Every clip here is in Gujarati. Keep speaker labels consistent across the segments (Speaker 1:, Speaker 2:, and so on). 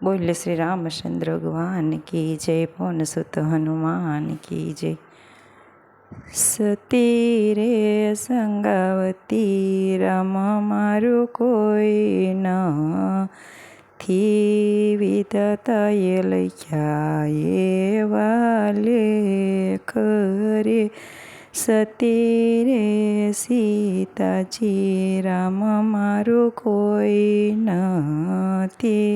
Speaker 1: બોલે શ્રી રામચંદ્ર ભગવાન કી જય પવન સુત હનુમાન કી જય સતી રે સંગાવતી રામ મારું કોઈ નથી વિધાતાએ લખ્યા એવા લેખ રે સતી રે સીતાજી રામ મારું કોઈ નથી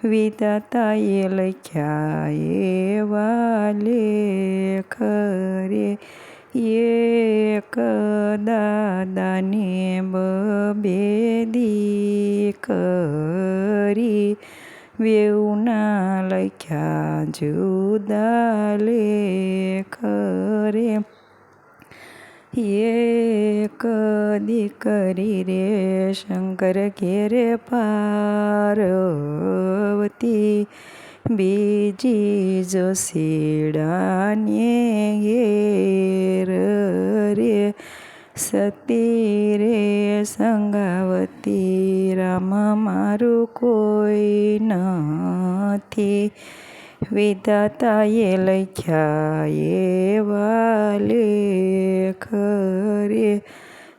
Speaker 1: વિધાતાએ લખ્યા એવા લેખ રે એક દાદાને બબે દીકરી વેઉના લખ્યા જુદા લેખ રે એક દીકરી રે શંકર ઘેરે પાર્વતી. બીજી જોશીડાને ઘેર રે સતી રે સંગાવતી. રામ મારું કોઈ નથી. વિધાતાએ લખ્યા એવા લેખ રે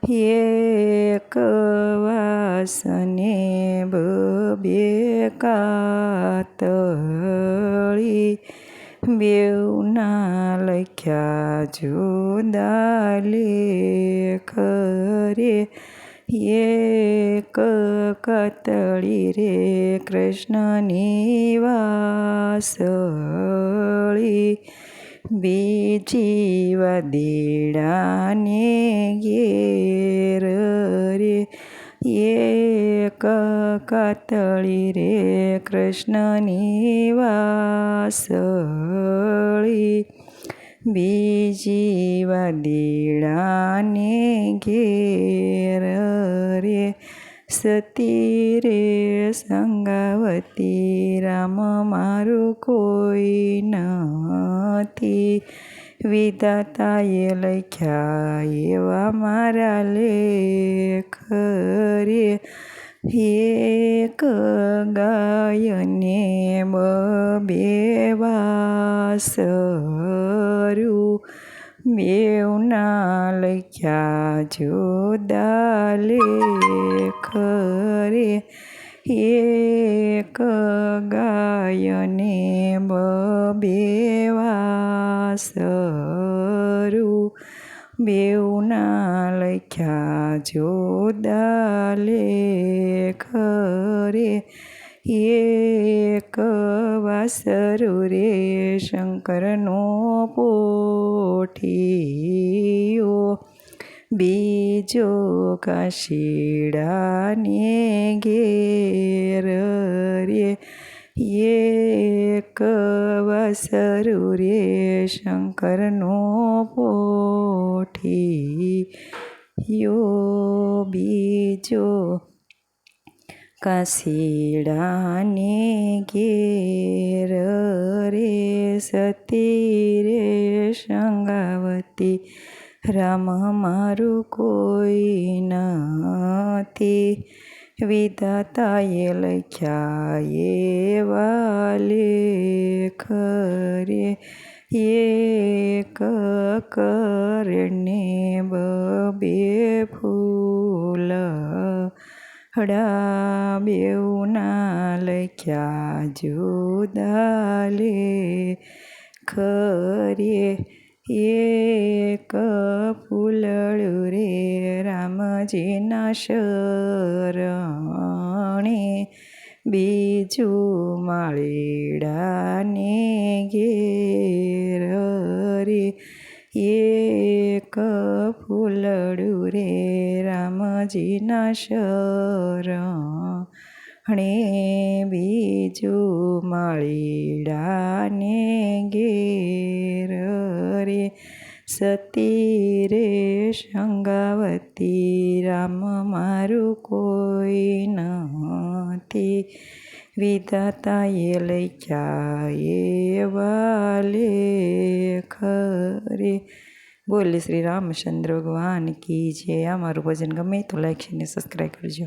Speaker 1: એક વાસને બબે કાતળી બેવના લખ્યા જુદા લેખ રે એક કતળી રે કૃષ્ણની વાસળી. બીજી વદીડાને ઘેર રે એક કતળી રે કૃષ્ણની વાસળી. બીજી વદીડાને ઘેર સતી રે સંગાવતી રામ મારું કોઈ નથી વિધાતાએ લખ્યા એવા મારા લેખ રે એક ગાયને બબે વાસરું બેઉના લખ્યા જુદા લેખ રે એક ગાયને બબે વાસરું બેઉના લખ્યા જુદા લેખ ખરે એક વાસરુ રે શંકરનો પોઠિયો બીજો કાશીડાને ઘેર રે એક વાસરુ રે શંકરનો પોઠિયો બીજો કાશીડાને ઘેર રે સતી રે સંગાવતી રામ મારું કોઈ નથી વિધાતાએ લખ્યા એવા લેખ રે એક કરને બબે ફૂલ હડા બેઉના લખ્યા જુદા લેખ રે એક ફૂલડું રે રામજીના શરણે બીજું માળીડાને રે એક ફૂલડું રે રામજીના શરણે. બીજું માળીડાને ઘેર રે. સતી રે સંગાવતી રામ મારું કોઈ નથી. વિધાતાએ લઈ જાય વાલે રે. બોલે શ્રી રામચંદ્ર ભગવાન કી જય. આ મારું ભજન ગમે તો લાઈક અને સબસ્ક્રાઈબ કરજો.